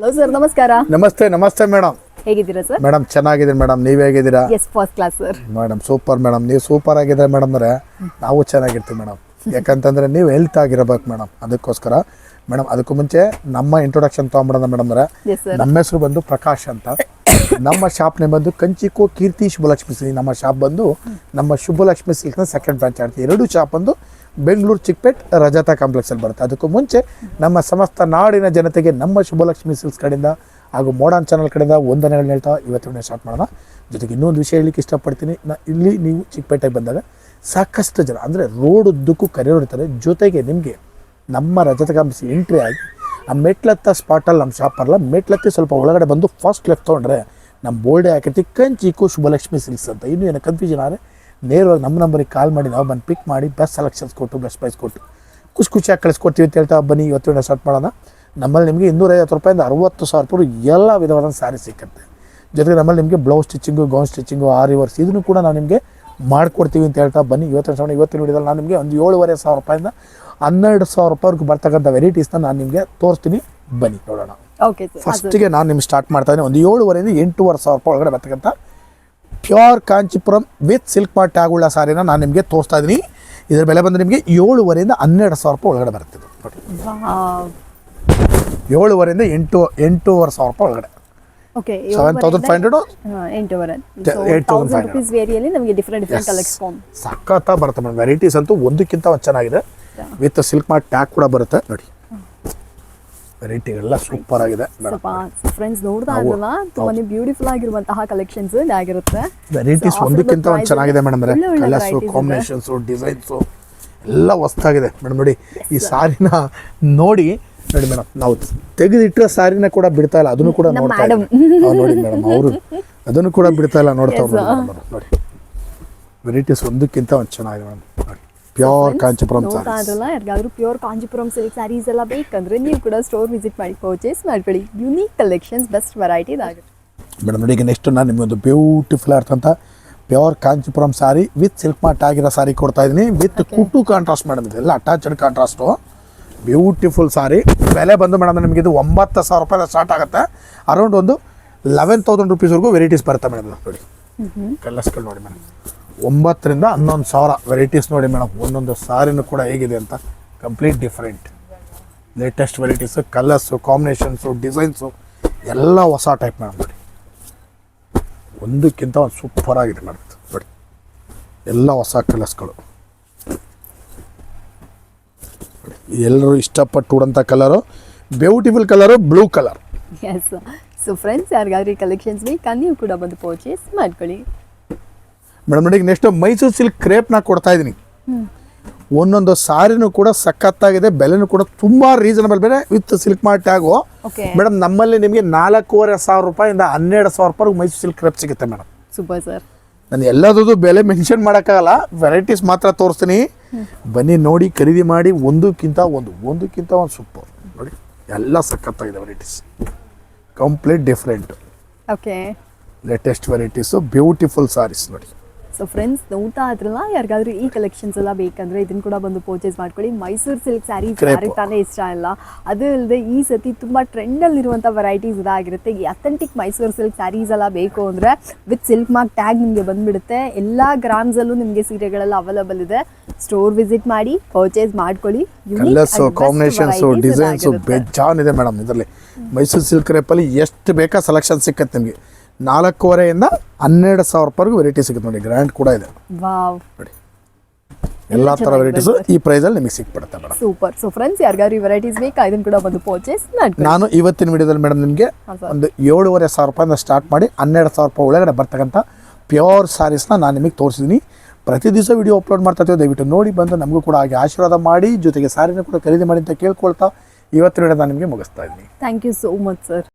Hello sir ನಮಸ್ಕಾರ. ನಮಸ್ತೆ ನಮಸ್ತೆ ಮೇಡಮ್ ಹೇಗಿದ್ದೀರಾ ಸರ್ ಮೇಡಮ್ ಚೆನ್ನಾಗಿದ್ದೀನಿ ಮೇಡಮ್ ನೀವು ಹೇಗಿದ್ದೀರಾ? Yes first class sir madam super madam ನೀವು ಸೂಪರ್ ಆಗಿದ್ರೆ ಮೇಡಮ್ ಅಂದ್ರೆ ನಾವು ಚೆನ್ನಾಗಿರ್ತೀವಿ ಮೇಡಮ್ ಯಾಕಂತಂದ್ರೆ ನೀವು ಹೆಲ್ತ್ ಆಗಿರಬೇಕು ಮೇಡಮ್ ಅದಕ್ಕೋಸ್ಕರ ಮೇಡಮ್ ಅದಕ್ಕೂ ಮುಂಚೆ ನಮ್ಮ ಇಂಟ್ರೊಡಕ್ಷನ್ ತೊಗೊಂಬಿಡೋಣ ಮೇಡಮ್ ಅಂದ್ರೆ ನಮ್ಮ ಹೆಸರು ಬಂದು ಪ್ರಕಾಶ್ ಅಂತ. ನಮ್ಮ ಶಾಪ್ ನೇಮ್ ಬಂದು ಕಂಚಿಕೋ ಕೀರ್ತಿ ಶುಭಲಕ್ಷ್ಮಿ ಸಿಲ್ಕ್. ನಮ್ಮ ಶಾಪ್ ಬಂದು ನಮ್ಮ ಶುಭಲಕ್ಷ್ಮಿ ಸಿಲ್ಕ್ನ ಸೆಕೆಂಡ್ ಬ್ರಾಂಚ್ ಆಡ್ತೀವಿ. ಎರಡು ಶಾಪ್ ಬಂದು ಬೆಂಗಳೂರು ಚಿಕ್ಕಪೇಟ್ ರಜತಾ ಕಾಂಪ್ಲೆಕ್ಸಲ್ಲಿ ಬರುತ್ತೆ. ಅದಕ್ಕೂ ಮುಂಚೆ ನಮ್ಮ ಸಮಸ್ತ ನಾಡಿನ ಜನತೆಗೆ ನಮ್ಮ ಶುಭಲಕ್ಷ್ಮಿ ಸಿಲ್ಸ್ ಕಡೆಯಿಂದ ಹಾಗೂ ಮೋಡನ್ ಚಾನಲ್ ಕಡೆಯಿಂದ ವಂದನೆಗಳನ್ನ ಹೇಳ್ತಾ ಇವತ್ತಿನ ಸ್ಟಾರ್ಟ್ ಮಾಡೋಣ. ಜೊತೆಗೆ ಇನ್ನೊಂದು ವಿಷಯ ಹೇಳಲಿಕ್ಕೆ ಇಷ್ಟಪಡ್ತೀನಿ. ನಾ ಇಲ್ಲಿ ನೀವು ಚಿಕ್ಕಪೇಟೆಗೆ ಬಂದಾಗ ಸಾಕಷ್ಟು ಜನ, ಅಂದರೆ ರೋಡ್ ಉದ್ದಕ್ಕೂ ಕರೆಯೋರು ಇರ್ತಾರೆ. ಜೊತೆಗೆ ನಿಮಗೆ ನಮ್ಮ ರಜತ ಕಾಂಪ್ಲೆಕ್ಸ್ ಎಂಟ್ರಿ ಆಗಿ ಆ ಮೆಟ್ಲತ್ತ ಸ್ಪಾಟಲ್ಲಿ ನಮ್ಮ ಶಾಪ್ ಬರಲ್ಲ ಮೆಟ್ಲತ್ತಿ ಸ್ವಲ್ಪ ಒಳಗಡೆ ಬಂದು ಫಸ್ಟ್ ಲೆಫ್ಟ್ ತೊಗೊಂಡ್ರೆ ನಮ್ಮ ಬೋರ್ಡೆ ಹಾಕಿರ್ತೀವಿ ಕಂಚಿಕು ಶುಭಲಕ್ಷ್ಮಿ ಸಿಲ್ಸ್ ಅಂತ. ಇನ್ನೂ ಏನೋ ಕನ್ಫ್ಯೂಷನ್ ಆದರೆ ನೇರವಾಗಿ ನಮ್ಮ ನಂಬರಿಗೆ ಕಾಲ್ ಮಾಡಿ ನಾವು ಬಂದು ಪಿಕ್ ಮಾಡಿ ಬೆಸ್ಟ್ ಸೆಲೆಕ್ಷನ್ಸ್ ಕೊಟ್ಟು ಬೆಸ್ಟ್ ಪ್ರೈಸ್ ಕೊಟ್ಟು ಖುಷಿ ಖುಷಿಯಾಗಿ ಕಳಿಸ್ಕೊಡ್ತೀವಿ ಅಂತ ಹೇಳ್ತಾ ಬನ್ನಿ ಇವತ್ತು ಸ್ಟಾರ್ಟ್ ಮಾಡೋಣ. ನಮ್ಮಲ್ಲಿ ನಿಮಗೆ ಇನ್ನೂರೈವತ್ತು ರೂಪಾಯಿಂದ ಅರವತ್ತು ಸಾವಿರ ರೂಪಾಯಿ ಎಲ್ಲ ವಿಧವಾದ ಸ್ಯಾರಿ ಸಿಕ್ಕುತ್ತೆ. ಜೊತೆಗೆ ನಮ್ಮಲ್ಲಿ ನಿಮಗೆ blouse stitching gown stitching aari works ಇದನ್ನು ಕೂಡ ನಾವು ನಿಮಗೆ ಮಾಡ್ಕೊಡ್ತೀವಿ ಅಂತ ಹೇಳ್ತಾ ಬನ್ನಿ. ಇವತ್ತಿನ ಸಾವಿರ ಇವತ್ತಿನ ವಿಡಿಯೋದಲ್ಲಿ ನಾನು ನಿಮಗೆ ಒಂದು ಏಳುವರೆ ಸಾವಿರ ರೂಪಾಯಿಂದ ಹನ್ನೆರಡು ಸಾವಿರ ರೂಪಾಯಿವರೆಗೂ ಬರ್ತಕ್ಕಂಥ ವೆರೈಟೀಸ್ನ ನಾನು ನಿಮಗೆ ತೋರಿಸ್ತೀನಿ ಬನ್ನಿ ನೋಡೋಣ. ಓಕೆ ಫಸ್ಟಿಗೆ ನಾನು ನಿಮ್ಗೆ ಸ್ಟಾರ್ಟ್ ಮಾಡ್ತಾ ಇದ್ದೀನಿ. ಒಂದು ಏಳುವರೆಯಿಂದ ಎಂಟೂವರೆ ಸಾವಿರ ರೂಪಾಯಿ ಒಳಗಡೆ ಬರ್ತಕ್ಕಂಥ pure Kanchipuram with silk mart ಆಗುಳ್ಳ ಸಾರಿನ ನಾನು ನಿಮಗೆ ತೋರಿಸ್ತಾ ಇದ್ದೀನಿ ಇದರ ಬೆಲೆ ಬಂದರೆ ನಿಮಗೆ ಏಳುವರೆಯಿಂದ ಹನ್ನೆರಡು ಸಾವಿರ ರೂಪಾಯಿ ಒಳಗಡೆ. ನೋಡಿ ಏಳುವರೆಯಿಂದ ಎಂಟು ಎಂಟೂವರೆ ಸಾವಿರ ರೂಪಾಯಿ ಒಳಗಡೆ. Okay seven thousand five hundred thousand ಸಖತ್ತ ಬರುತ್ತೆ ಮೇಡಮ್. ವೆರೈಟೀಸ್ ಅಂತೂ ಒಂದಕ್ಕಿಂತ ಒಂದು ಚೆನ್ನಾಗಿದೆ. ವಿತ್ ಸಿಲ್ಕ್ ಮಾರ್ಟ್ ಟ್ಯಾಗ್ ಕೂಡ ಬರುತ್ತೆ. ನೋಡಿ. ವೆರೈಟಿಗಳೆಲ್ಲ ಸೂಪರ್ ಆಗಿದೆ ಮೇಡಮ್. ಫ್ರೆಂಡ್ಸ್ ನೋಡ್ತಾ ಇದ್ರಲ್ಲ ತುಂಬಾನೇ ಬ್ಯೂಟಿಫುಲ್ ಆಗಿರುವಂತಹ ಕಲೆಕ್ಷನ್ಸ್ ಆಗಿರುತ್ತೆ. ವೆರೈಟೀಸ್ ಒಂದಕ್ಕಿಂತ ಒಂದು ಚೆನ್ನಾಗಿದೆ ಮೇಡಮ್ ಕಲರ್ಸು ಕಾಂಬಿನೇಷನ್ಸು ಡಿಸೈನ್ಸು ಎಲ್ಲ ಹೊಸ್ತಾಗಿದೆ. ಮೇಡಮ್ ನೋಡಿ ಈ ಸಾರಿನ ನೋಡಿ ನೋಡಿ ಮೇಡಮ್ ನಾವು ತೆಗೆದಿಟ್ಟರೆ ಸಾರಿನ ಕೂಡ ಬಿಡ್ತಾ ಇಲ್ಲ ಅದನ್ನು ಕೂಡ ನೋಡ್ತಾ. ನೋಡಿ ಮೇಡಮ್ ಅವರು ಅದನ್ನು ಕೂಡ ಬಿಡ್ತಾ ಇಲ್ಲ ನೋಡ್ತಾ ನೋಡಿ. ವೆರೈಟೀಸ್ ಒಂದಕ್ಕಿಂತ ಒಂದು ಚೆನ್ನಾಗಿದೆ ಮೇಡಮ್. ಪ್ಯೂರ್ ಕಾಂಚಿಪುರಂ ಇದ್ರಲ್ಲ ಯಾರಿಗಾದ್ರೂ ಪ್ಯೂರ್ ಕಾಂಚಿಪುರಂ ಸಿಲ್ಕ್ ಸ್ಯಾರೀಸ್ ಎಲ್ಲ ಬೇಕಂದ್ರೆ ನೀವು ಕೂಡ ಸ್ಟೋರ್ ವಿಸಿಟ್ ಮಾಡಿ ಪರ್ಚೇಸ್ ಮಾಡ್ಕೊಳ್ಳಿ. ಯುನೀಕ್ ಕಲೆಕ್ಷನ್ಸ್ ಬೆಸ್ಟ್ ವೆರೈಟಿ ಇದಾಗುತ್ತೆ. ಮೇಡಮ್ ನೋಡಿ ಈಗ ನೆಕ್ಸ್ಟ್ ನಾನು ನಿಮಗೆ ಒಂದು beautiful ಆಗಿರ್ತಂಥ pure Kanchipuram sari with silk mart ಆಗಿರೋ ಸಾರಿ ಕೊಡ್ತಾ ಇದ್ದೀನಿ. ವಿತ್ ಕುಟು ಕಾಂಟ್ರಾಸ್ಟ್ ಮೇಡಮ್ ಇದೆಲ್ಲ ಅಟ್ಯಾಚ್ಡ್ ಕಾಂಟ್ರಾಸ್ಟು ಬ್ಯೂಟಿಫುಲ್ ಸಾರಿ ಬೆಲೆ ಬಂದು ಮೇಡಮ್ ನಿಮಗೆ ಇದು ಒಂಬತ್ತು ಸಾವಿರ ರೂಪಾಯಿ ಸ್ಟಾರ್ಟ್ ಆಗುತ್ತೆ. ಅರೌಂಡ್ ಒಂದು ಲೆವೆನ್ ತೌಸಂಡ್ ರುಪೀಸ್ವರೆಗೂ ವೆರೈಟೀಸ್ ಬರುತ್ತೆ ಮೇಡಮ್ ನೋಡಿ. ಕಲರ್ಸ್ಗಳು ನೋಡಿ ಮೇಡಮ್ ಒಂಬತ್ತರಿಂದ ಹನ್ನೊಂದು ಸಾವಿರ ವೆರೈಟೀಸ್ ನೋಡಿ ಮೇಡಮ್. ಒಂದೊಂದು ಸಾರಿನೂ ಕೂಡ ಹೇಗಿದೆ ಅಂತ. Complete different latest varieties colours combinations designs ಎಲ್ಲ ಹೊಸ ಟೈಪ್ ಮೇಡಮ್ ನೋಡಿ. ಒಂದಕ್ಕಿಂತ ಒಂದು ಸೂಪರ್ ಆಗಿದೆ ಮೇಡಮ್ ನೋಡಿ. ಎಲ್ಲ ಹೊಸ ಕಲರ್ಸ್ಗಳು ಎಲ್ಲರೂ ಇಷ್ಟಪಟ್ಟು ಉಡಂಥ colour beautiful colour blue colour so friends ಯಾರಿಗಾದ್ರೂ ಕಲೆಕ್ಷನ್ಸ್ ಬೇಕಾ ನೀವು ಕೂಡ ಬಂದು ಪರ್ಚೇಸ್ ಮಾಡ್ಕೊಳ್ಳಿ. ಮೇಡಮ್ ನೋಡಿ ನೆಕ್ಸ್ಟ್ ಮೈಸೂರು ಸಿಲ್ಕ್ ಕ್ರೇಪ್ನ ಕೊಡ್ತಾ ಇದ್ದೀನಿ ಒಂದೊಂದು ಸಾರಿನೂ ಕೂಡ ಸಖತ್ತಾಗಿದೆ ಬೆಲೆನೂ ಕೂಡ ತುಂಬ ರೀಸನಬಲ್ ಬೆಲೆ ವಿತ್ ಸಿಲ್ಕ್ ಮಾರ್ಟ್ ಆಗೋ ಮೇಡಮ್ ನಮ್ಮಲ್ಲಿ ನಿಮಗೆ ನಾಲ್ಕೂವರೆ ಸಾವಿರ ರೂಪಾಯಿಂದ ಹನ್ನೆರಡು ಸಾವಿರ ರೂಪಾಯಿ ಮೈಸೂರು ಸಿಲ್ಕ್ ಕ್ರೇಪ್ ಸಿಗುತ್ತೆ ಮೇಡಮ್. ಸೂಪರ್ ಸರ್ ನಾನು ಎಲ್ಲದೂ ಬೆಲೆ ಮೆನ್ಷನ್ ಮಾಡೋಕ್ಕಾಗಲ್ಲ ವೆರೈಟೀಸ್ ಮಾತ್ರ ತೋರಿಸ್ತೀನಿ. ಬನ್ನಿ ನೋಡಿ ಖರೀದಿ ಮಾಡಿ ಒಂದಕ್ಕಿಂತ ಒಂದು ಒಂದಕ್ಕಿಂತ ಒಂದು ಸೂಪರ್ ನೋಡಿ ಎಲ್ಲ ಸಖತ್ತಾಗಿದೆ varieties complete different okay latest varieties beautiful sarees ನೋಡಿ. ಸೊ ಫ್ರೆಂಡ್ಸ್ ನೋಡ್ತಾ ಇದ್ರಲ್ಲ ಯಾರಿಗಾದ್ರೂ ಈ ಕಲೆಕ್ಷನ್ಸ್ ಎಲ್ಲ ಬೇಕಂದ್ರೆ ಇದನ್ನ ಕೂಡ ಬಂದು ಪರ್ಚೇಸ್ ಮಾಡ್ಕೊಳ್ಳಿ. ಮೈಸೂರು ಸಿಲ್ಕ್ ಸ್ಯಾರೀಸ್. ಯಾರಿಗೆ ತಾನೇ ಇಷ್ಟ ಇಲ್ಲ. ಅದು ಅಲ್ಲದೆ ಈ ಸತಿ ತುಂಬಾ ಟ್ರೆಂಡ್ ಅಲ್ಲಿ ಇರುವಂತ ವೆರೈಟೀಸ್ ಇದಾಗಿರುತ್ತೆ ಈ ಅಥೆಂಟಿಕ್ ಮೈಸೂರು ಸಿಲ್ಕ್ ಸ್ಯಾರೀಸ್ ಎಲ್ಲ ಬೇಕು ಅಂದ್ರೆ ವಿತ್ ಸಿಲ್ಕ್ ಮಾರ್ಕ್ ಟ್ಯಾಗ್ ನಿಮಗೆ ಬಂದ್ಬಿಡುತ್ತೆ. ಎಲ್ಲಾ ಗ್ರಾಮ್ಸ್ ಅಲ್ಲೂ ನಿಮಗೆ ಸೀರೆಗಳೆಲ್ಲ ಅವೈಲಬಲ್ ಇದೆ. ಸ್ಟೋರ್ ವಿಸಿಟ್ ಮಾಡಿ ಪರ್ಚೇಸ್ ಮಾಡ್ಕೊಳ್ಳಿ. ಕಲರ್ಸು ಕಾಂಬಿನೇಷನ್ಸು varieties ಡಿಸೈನ್ಸು ಬೇಜಾನ್ ಇದೆ ಮೇಡಮ್ ಇದರಲ್ಲಿ. ಮೈಸೂರು ಸಿಲ್ಕ್ ರೇಪಲ್ಲಿ ಎಷ್ಟು ಬೇಕಾ ಸೆಲೆಕ್ಷನ್ ಸಿಕ್ಕತ್ತೆ ನಿಮಗೆ? ನಾಲ್ಕೂವರೆಯಿಂದ ಹನ್ನೆರಡು ಸಾವಿರ ರೂಪಾಯಿಗೂ ವೆರೈಟಿ ಸಿಗುತ್ತೆ ನೋಡಿ ಗ್ರ್ಯಾಂಡ್ ಕೂಡ ಇದೆ. ನೋಡಿ. ಎಲ್ಲ ಥರ ವೆರೈಟೀಸ್ ಈ ಪ್ರೈಸಲ್ಲಿ ನಿಮಗೆ ಸಿಕ್ಬಿಡುತ್ತೆ ಮೇಡಮ್. ಸೂಪರ್ ಸೊ ಫ್ರೆಂಡ್ಸ್ ಯಾರಿಗಾದ್ರು ಈ ವೆರೈಟೀಸ್ ಬೇಕಾ? ಇದನ್ನ ಕೂಡ ಬಂದು ಪರ್ಚೇಸ್ ಮಾಡಿ ನಾನು ಇವತ್ತಿನ ವಿಡಿಯೋದಲ್ಲಿ ಮೇಡಮ್ ನಿಮಗೆ ಒಂದು ಏಳುವರೆ ಸಾವಿರ ರೂಪಾಯಿಂದ ಸ್ಟಾರ್ಟ್ ಮಾಡಿ ಹನ್ನೆರಡು ಸಾವಿರ ರೂಪಾಯಿ ಒಳಗಡೆ ಬರ್ತಕ್ಕಂಥ ಪ್ಯೂರ್ ಸ್ಯಾರೀಸ್ನ ನಾನು ನಿಮಗೆ ತೋರಿಸಿದ್ದೀನಿ ಪ್ರತಿ ದಿವಸ ವಿಡಿಯೋ ಅಪ್ಲೋಡ್ ಮಾಡ್ತಾ ದಯವಿಟ್ಟು ನೋಡಿ ಬಂದು ನಮಗೂ ಕೂಡ ಹಾಗೆ ಆಶೀರ್ವಾದ ಮಾಡಿ ಜೊತೆಗೆ ಸಾರಿನ ಕೂಡ ಖರೀದಿ ಮಾಡಿ ಅಂತ ಕೇಳ್ಕೊಳ್ತಾ ಇವತ್ತಿನ ವಿಡಿಯೋ ನಾನು ನಿಮಗೆ ಮುಗಿಸ್ತಾ ಇದ್ದೀನಿ. Thank you so much sir